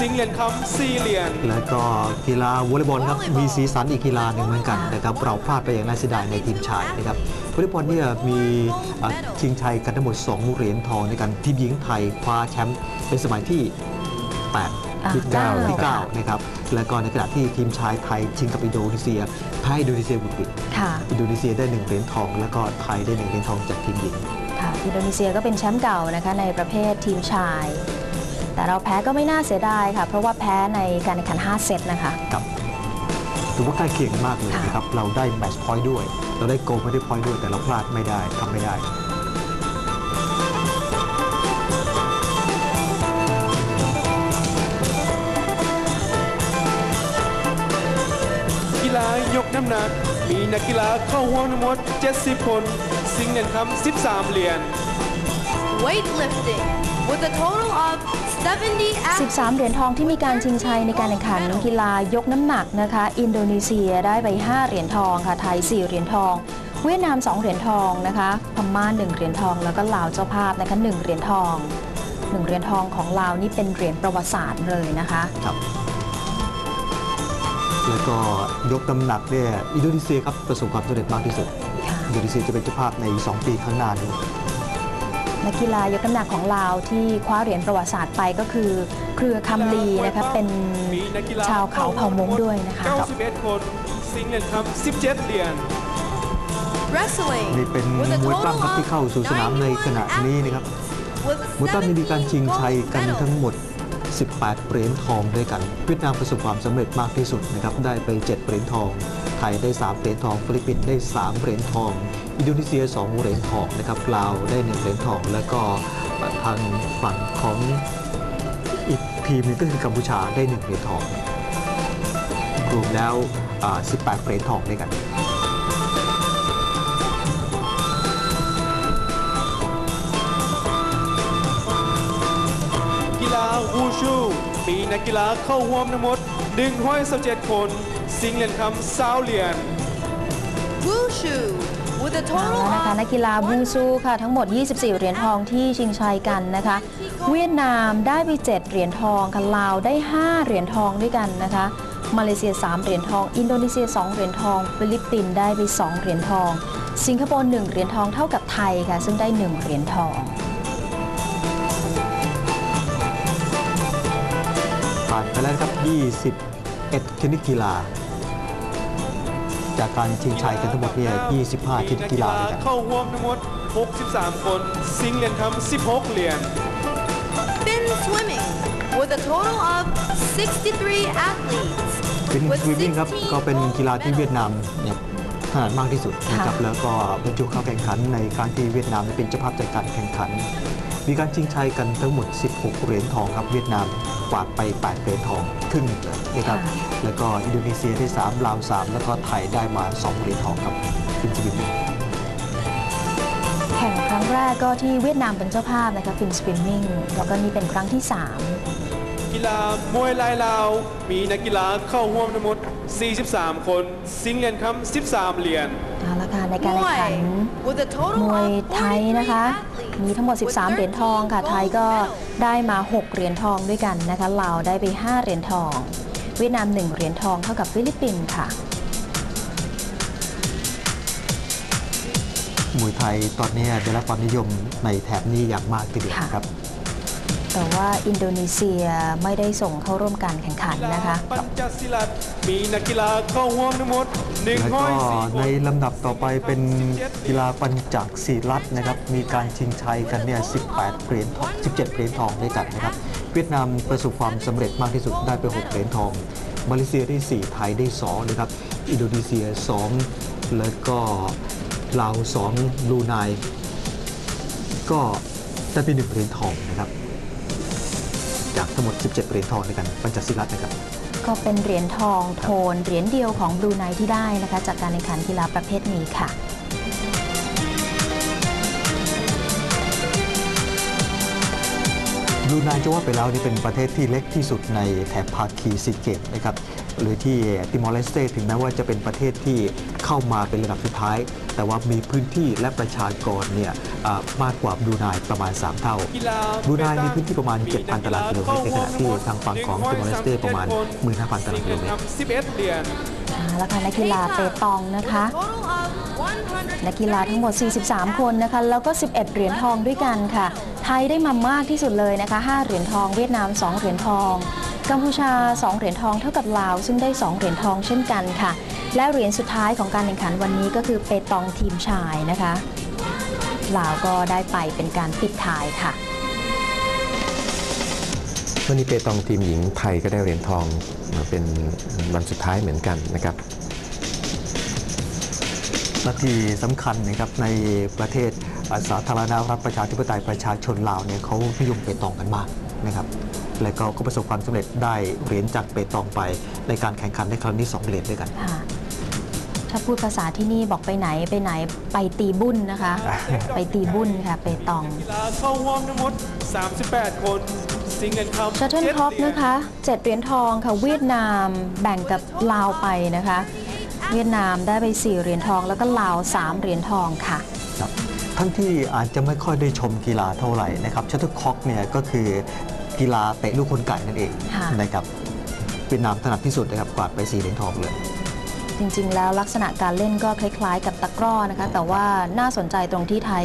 สิงห์เหรียญคำสี่เหรียญแล้วก็กีฬาวอลเลย์บอลครับมีสีสันอีกกีฬาหนึ่งเหมือนกันนะครับเราพลาดไปอย่างน่าเสียดายในทีมชายนะครับวอลเลย์บอลเนี่ยมีเอ่อชิงชัยกันทั้งหมด2เหรียญทองในกันทีมหญิงไทยคว้าแชมป์เป็นสมัยที่8อ่าที่เก้า9ที่9นะครับ แล้วก็ในขณะที่ทีมชายไทยชิงกับอินโดนีเซียแพ้อินโดนีเซียบุกบิดค่ะอินโดนีเซียได้1เหรียญทอง แล้วก็ไทยได้1เหรียญทองจากทีมหญิงค่ะอินโดนีเซียก็เป็นแชมป์เก่านะคะในประเภททีมชาย แต่เราแพ้ก็ไม่น่าเสียดายค่ะ เพราะว่าแพ้ในการแข่งขัน 5 เซตนะคะกับถือว่าใกล้เคียงมากเลยค่ะนะครับ เราได้แมตช์พอยต์ด้วย เราได้โกลไม่ได้พอยต์ด้วย แต่เราพลาดไม่ได้ทำไม่ได้กีฬายกน้ำหนัก มีนักกีฬาเข้าร่วมทั้งหมด 70 คน สิงห์เหรียญคำ13 เหรียญ weightlifting with a total of 70 athletes. 13 เหรียญทองที่มีการชิงชัยในการแข่งขันกีฬายกน้ำหนักนะคะ อินโดนีเซียได้ไป 5 เหรียญทองค่ะ ไทย 4 เหรียญทอง เวียดนาม 2 เหรียญทองนะคะ พม่า 1 เหรียญทอง แล้วก็ลาวเจ้าภาพนะคะ 1 เหรียญทอง 1 เหรียญทองของลาวนี่เป็นเหรียญประวัติศาสตร์เลยนะคะครับแล้วก็ยกน้ำหนักเนี่ยอินโดนีเซียครับประสบความสำเร็จมากที่สุดค่ะอินโดนีเซียจะเป็นเจ้าภาพใน 2 ปีข้างหน้านี้ นักกีฬายกน้ำหนักของลาวที่คว้าเหรียญประวัติศาสตร์ไปก็คือ เครือคำลีนะคะเป็นมีนักกีฬาชาวเขาเผ่ามงด้วยนะคะ91คนสิงห์เหรียญคำ17 เหรียญ Wrestling นี่เป็น with a มวย total ปล้ำครับที่เข้าสู่สนามในขณะนี้นะครับ with มวยปล้ำมีการชิงชัย17กัน gold ทั้ง medals. หมด 18 เหรียญทองด้วยกัน เวียดนามประสบความสำเร็จมากที่สุดนะครับได้ไป 7 เหรียญทอง ไทยได้ 3เหรียญทองฟิลิปปินส์ได้ 3เหรียญทอง อินโดนีเซีย 2เหรียญทองนะครับลาวได้ 1เหรียญทอง แล้วก็ทางฝั่งของอีกทีมนึงก็คือกัมพูชาได้ 1เหรียญทอง รวมแล้ว 18เหรียญทองด้วยกันกีฬาวูชูมีนักกีฬาเข้าร่วมทั้งหมด117คน สิงห์เหรียญคำ20เหรียญ Wushu with a เอา total แล้วนะคะนักกีฬาบูซูค่ะทั้งหมด 24 เหรียญทองที่ชิงชัยกันนะคะ เวียดนามได้ไป 7 เหรียญทองค่ะลาวได้ 5 เหรียญทองด้วยกันนะคะ มาเลเซีย 3 เหรียญทอง อินโดนีเซีย 2 เหรียญทอง ฟิลิปปินส์ได้ไป 2 เหรียญทอง สิงคโปร์ 1 เหรียญทองเท่ากับไทยค่ะ ซึ่งได้ 1 เหรียญทองผ่านไปแล้วนะครับ 21 ชนิดกีฬา จากการชิงชัยกันทั้งหมดเนี่ย25ชนิดกีฬาด้วยกันเข้าร่วมทั้งหมด 63 คนสิงห์เหรียญคำ16 เหรียญ fin swimming with a total of 63 athletes. ฟิน with สวิมมิ่งครับ16ก็เป็นกีฬาที่ gold เวียดนามเนี่ยถนัดมากที่สุดนะครับค่ะแล้วก็บรรจุเข้าแข่งขันในครั้งที่เวียดนามเป็นเจ้าภาพจัดการแข่งขัน มีการชิงชัยกันทั้งหมด 16 เหรียญทองครับเวียดนามกวาดไป 8 เหรียญทองครึ่งนะครับแล้วก็อินโดนีเซียได้ 3 ลาว 3 แล้วก็ไทยได้มา 2 เหรียญทองครับฟินสวิมมิ่งแข่งครั้งแรกก็ที่เวียดนามเป็นเจ้าภาพนะคะฟินสปินนิ่งแล้วก็นี่เป็นครั้งที่ 3 กีฬามวยลายลาว มีนักกีฬาเข้าร่วมทั้งหมด 43 คนสิงห์เหรียญคำ13 เหรียญ เอาละค่ะในการแข่งขัน Muay with a ม total วย of ไทย43นะคะ athletes มีทั้งหมด with 13 เหรียญทองค่ะ13ไทยก็ gold medals. ได้มา 6 เหรียญทองด้วยกันนะคะลาวได้ไป 5 เหรียญทอง เวียดนาม 1 เหรียญทองเท่ากับฟิลิปปินส์ค่ะ มวยไทยตอนนี้ได้รับความนิยมในแถบนี้อย่างมากทีเดียวค่ะครับ แต่ว่าอินโดนีเซียไม่ได้ส่งเข้าร่วมการแข่งขันกีฬานะคะปัญจศิลัด มีนักกีฬาเข้าร่วมทั้งหมดแล้วก็104คในลำดับต่อไปเป็นกีฬาปัญจักศิลัดนะครับ มีการชิงชัยกันเนี่ย 18 เหรียญทอง17 เหรียญทองด้วยกันนะครับ เวียดนามประสบความสำเร็จมากที่สุดได้ไป 6 เหรียญทอง มาเลเซียได้ 4 ไทยได้ 2 นะครับ อินโดนีเซีย 2 แล้วก็ลาว 2บรูไนก็ได้ไป1เหรียญทองนะครับ จากทั้งหมด 17 เหรียญทองด้วยกันปัญจศิลัดนะครับ ก็เป็นเหรียญทองโทนเหรียญเดียวของบรูไนที่ได้นะคะจากการแข่งขันกีฬาประเภทนี้ค่ะ บรูไนจะว่าไปแล้วนี่เป็นประเทศที่เล็กที่สุดในแถบภาคีซีเกตนะครับหรือที่ติมอร์เลสเตถึงแม้ว่าจะเป็นประเทศที่เข้ามาเป็นระดับสุดท้าย แต่ว่ามีพื้นที่และประชากรเนี่ยอ่ามากกว่าบรูไนประมาณ 3 เท่ากีฬาบรูไนมีพื้นที่ประมาณ 7,000 ตารางกิโลเมตรในขณะที่ทางฝั่งของติมอร์เลสเตประมาณ 15,000 ตารางกิโลเมตร11เหรียญอ่าแล้วค่ะนักกีฬาเปตองนะคะ Total of 100 นักกีฬาทั้งหมด 43 คนนะคะ แล้วก็ 11 เหรียญทองด้วยกันค่ะ ไทยได้มามากที่สุดเลยนะคะ 5 เหรียญทอง เวียดนาม 2 เหรียญทอง กัมพูชา 2 เหรียญทองเท่ากับลาว ซึ่งได้ 2 เหรียญทองเช่นกันค่ะ และเหรียญสุดท้ายของการแข่งขันวันนี้ก็คือเปตองทีมชายนะคะ ลาวก็ได้ไปเป็นการปิดท้ายค่ะวันนี้เปตองทีมหญิงไทยก็ได้เหรียญทองมาเป็นวันสุดท้ายเหมือนกันนะครับ และที่สำคัญนะครับในประเทศสาธารณรัฐประชาธิปไตยประชาชนลาวเนี่ยเขานิยมเปตองกันมากนะครับและก็ก็ประสบความสำเร็จได้เหรียญจากเปตองไปในการแข่งขันในครั้งนี้2เหรียญด้วยกันค่ะถ้าพูดภาษาที่นี่บอกไปไหนไปไหนไปตีบุญนะคะ ไปตีบุญค่ะเปตองกีฬาเข้าร่วมทั้งหมด 38 คนซิงเกิลคัพชัตเทิลคอกนะคะเจ็ดเหรียญทองค่ะเวียดนามแบ่งกับลาวไปนะคะ เวียดนามได้ไป 4 เหรียญทอง แล้วก็ลาว 3 เหรียญทองค่ะครับท่านที่อาจจะไม่ค่อยได้ชมกีฬาเท่าไหร่นะครับชัตเทิลคอกเนี่ยก็คือกีฬาเตะลูกคนไก่นั่นเองค่ะนะครับเวียดนามถนัดที่สุดนะครับกวาดไป4เหรียญทองเลย จริง ๆ แล้วลักษณะการเล่นก็คล้าย ๆ กับตะกร้อนะคะ แต่ว่าน่าสนใจตรงที่ไทย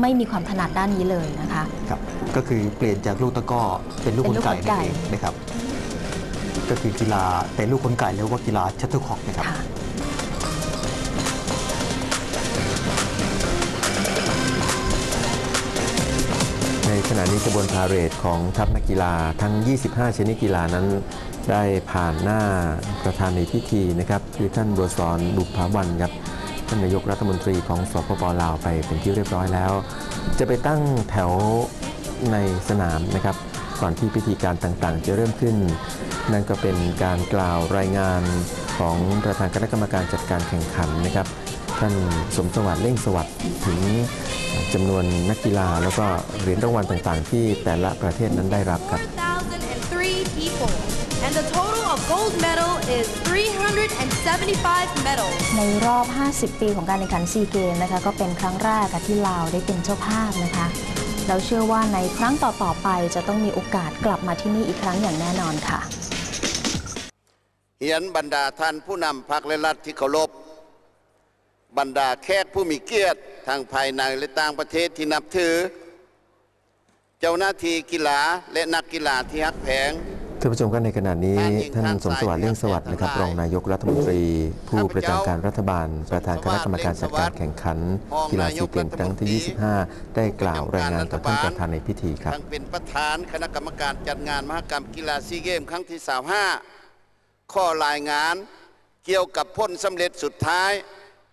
ไม่มีความถนัดด้านนี้เลยนะคะครับก็คือเปลี่ยนจากลูกตะกร้อเป็นลูกคนไก่เป็นลูกคนไก่นั่นเองนะครับก็คือกีฬาเตะลูกคนไก่เรียกว่ากีฬาชัตเทิลคอกนะครับ ขณะนี้กระบวนพาเหรดของทัพนักกีฬาทั้ง 25 ชนิดกีฬานั้น ได้ผ่านหน้าประธานในพิธีนะครับคือท่านบัวสอนบุพภาวันครับท่านนายกรัฐมนตรีของสปปลาวไปเป็นที่เรียบร้อยแล้ว จะไปตั้งแถวในสนามนะครับก่อนที่พิธีการต่างๆ จะเริ่มขึ้น นั่นก็เป็นการกล่าวรายงานของประธานคณะกรรมการจัดการแข่งขันนะครับ ท่านสมสวัสดิ์เล่งสวัสดิ์ถึงจำนวนนักกีฬาแล้วก็เหรียญรางวัลต่างๆ ที่แต่ละประเทศนั้นได้รับครับ1,003 people. And the total of gold medal is 375 medals. ในรอบ 50 ปีของการแข่งขันซีเกมนะคะก็เป็นครั้งแรกค่ะที่ลาวได้เป็นเจ้าภาพนะคะเราเชื่อว่าในครั้งต่อ ๆ ไปจะต้องมีโอกาสกลับมาที่นี่อีกครั้งอย่างแน่นอนค่ะ เหียนบรรดาท่านผู้นำพักและรัฐที่เคารพ บรรดาแขกผู้มีเกียรติทางภายในและต่างประเทศที่นับถือ เจ้าหน้าที่กีฬาและนักกีฬาที่ฮักแพงท่านผู้ชมครับในขณะนี้ท่านสมสวัสดิ์เลี่ยงสวัสดิ์นะครับรองนายกรัฐมนตรี ผู้ประจำการรัฐบาล ประธานคณะกรรมการจัดการแข่งขัน กีฬาซีเกมส์ครั้งที่ 25 ได้กล่าวรายงานต่อท่านประธานในพิธีครับทั้งเป็นประธานคณะกรรมการจัดงานมหกรรมกีฬาซีเกมส์ครั้งที่25ข้อรายงานเกี่ยวกับพ้นสำเร็จสุดท้าย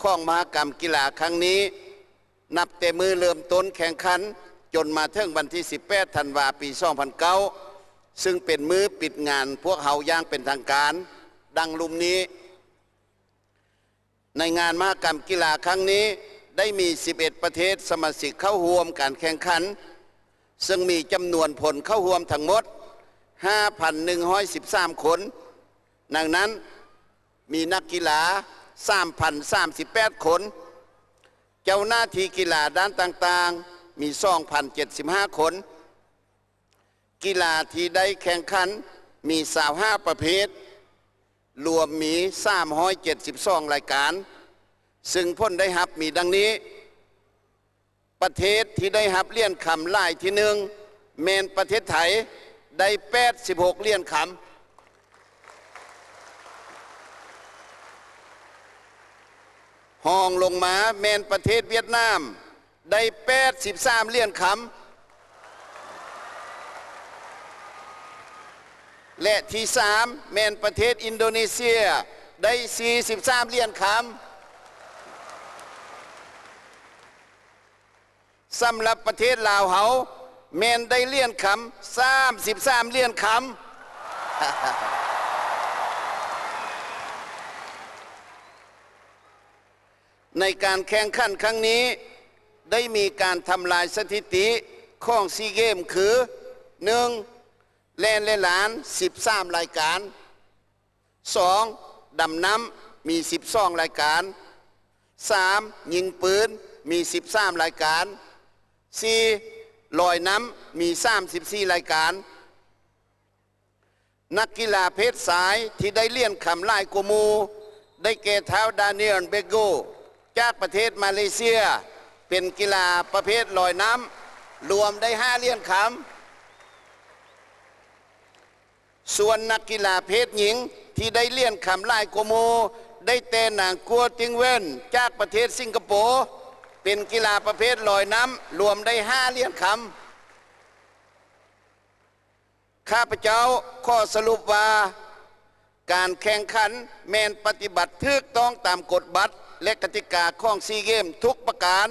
ข้องมหกรรมกีฬาครั้งนี้ นับแต่มือเริ่มต้นแข่งขัน จนมาถึงวันที่ 18 ธันวาปี 2009 ซึ่งเป็นมือปิดงานพวกเฮาย่างเป็นทางการ ดังลุมนี้ ในงานมหกรรมกีฬาครั้งนี้ได้มี 11 ประเทศสมาชิกเข้าร่วมการแข่งขัน ซึ่งมีจำนวนผลเข้าร่วมทั้งหมด 5,113 คน ดังนั้นมีนักกีฬา 3,038คน เจ้าหน้าที่กีฬาด้านต่างๆ มี2,075คน กีฬาที่ได้แข่งขันมี25ประเภท รวมมี372รายการ ซึ่งพ้นได้หับมีดังนี้ ประเทศที่ได้หับเลี่ยนคำลายที่หนึ่งเมนประเทศไทยได้86เลี่ยนคำ ห้องลงมาเมนประเทศเวียดนาม ได้83เลี่ยนคำและที่สามแมนประเทศอินโดนีเซีย ได้43เหรียญคำสำหรับประเทศลาวเฮาแมนได้เหรียญคำ33เหรียญคำ ในการแข่งขันครั้งนี้ได้มีการทำลายสถิติของซีเกมคือ 1. แลนและหลาน 13 รายการ 2. ดำน้ำมี 12 รายการ 3. ยิงปืนมี 13 รายการ 4. ลอยน้ำมี 34 รายการ นักกีฬาเพศสายที่ได้เลี่ยนคำลายกูมู ได้แก่เท้าดานิเอลเบโก จากประเทศมาเลเซีย เป็นกีฬาประเภทลอยน้ำรวมได้ห้าเลี่ยนคำส่วนนักกีฬาเพศหญิงที่ได้เลี่ยนคำลายโกโม ได้แต่นางกัวติงเวนจากประเทศสิงคโปร์เป็นกีฬาประเภทลอยน้ำรวมได้ห้าเลี่ยนคำข้าพเจ้าข้อสรุปว่า การแข่งขันแมนปฏิบัติถูกต้องตามกฎบัตร และกติกาของซีเกมทุกประการ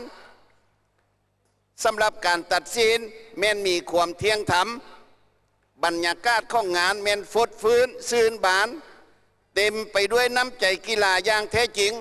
สำหรับการตัดสินแม่นมีความเที่ยงธรรม บรรยากาศของงานแม่นฟดฟื้นซื่นบาน เต็มไปด้วยน้ำใจกีฬาอย่างแท้จริง